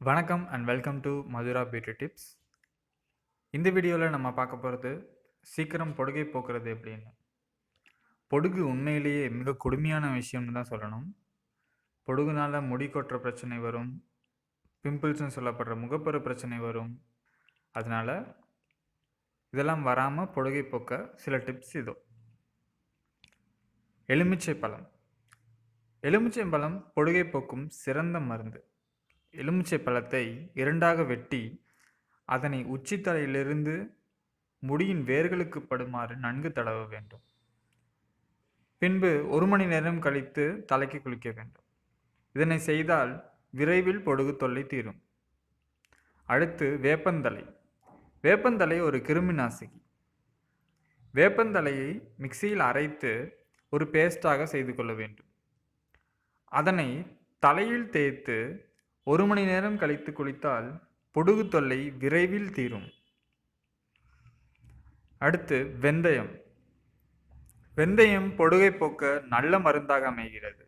வணக்கம் and welcome to Madhura beauty tips இந்த வீடியோவில் நம்ம பார்க்க போகிறது சீக்கிரம் பொடுகை போக்குறது எப்படின்னு. பொடுகு உண்மையிலேயே மிக கொடுமையான விஷயம்னு தான் சொல்லணும். பொடுகுனால முடி கொட்டுற பிரச்சனை வரும். பிம்பிள்ஸ்னு சொல்லப்படுற முகப்பரு பிரச்சனை வரும். அதனால் இதெல்லாம் வராமல் பொடுகை போக்க சில டிப்ஸ் இதோ. எலுமிச்சை பழம் எலுமிச்சை பழம் பொடுகை போக்கும் சிறந்த மருந்து. எலுமிச்சை பழத்தை இரண்டாக வெட்டி அதனை உச்சித்தலையிலிருந்து முடியின் வேர்களுக்கு படுமாறு நன்கு தடவ வேண்டும். பின்பு ஒரு மணி நேரம் கழித்து தலைக்கு குளிக்க வேண்டும். இதனை செய்தால் விரைவில் பொடுகு தொல்லை தீரும். அடுத்து வேப்பந்தலை வேப்பந்தலை ஒரு கிருமி நாசினி. வேப்பந்தலையை மிக்சியில் அரைத்து ஒரு பேஸ்டாக செய்து கொள்ள வேண்டும். அதனை தலையில் தேய்த்து ஒரு மணி நேரம் கழித்து குளித்தால் பொடுகு தொல்லை விரைவில் தீரும். அடுத்து வெந்தயம். வெந்தயம் பொடுகை போக்க நல்ல மருந்தாக அமைகிறது.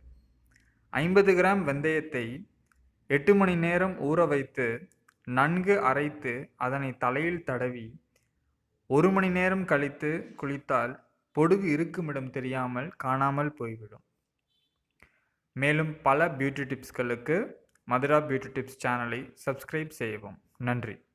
ஐம்பது கிராம் வெந்தயத்தை எட்டு மணி நேரம் ஊற வைத்து நன்கு அரைத்து அதனை தலையில் தடவி ஒரு மணி நேரம் கழித்து குளித்தால் பொடுகு இருக்குமிடம் தெரியாமல் காணாமல் போய்விடும். மேலும் பல பியூட்டி டிப்ஸ்களுக்கு மதுரா பியூட்டி டிப்ஸ் சேனலை சப்ஸ்கிரைப் செய்யவும். நன்றி.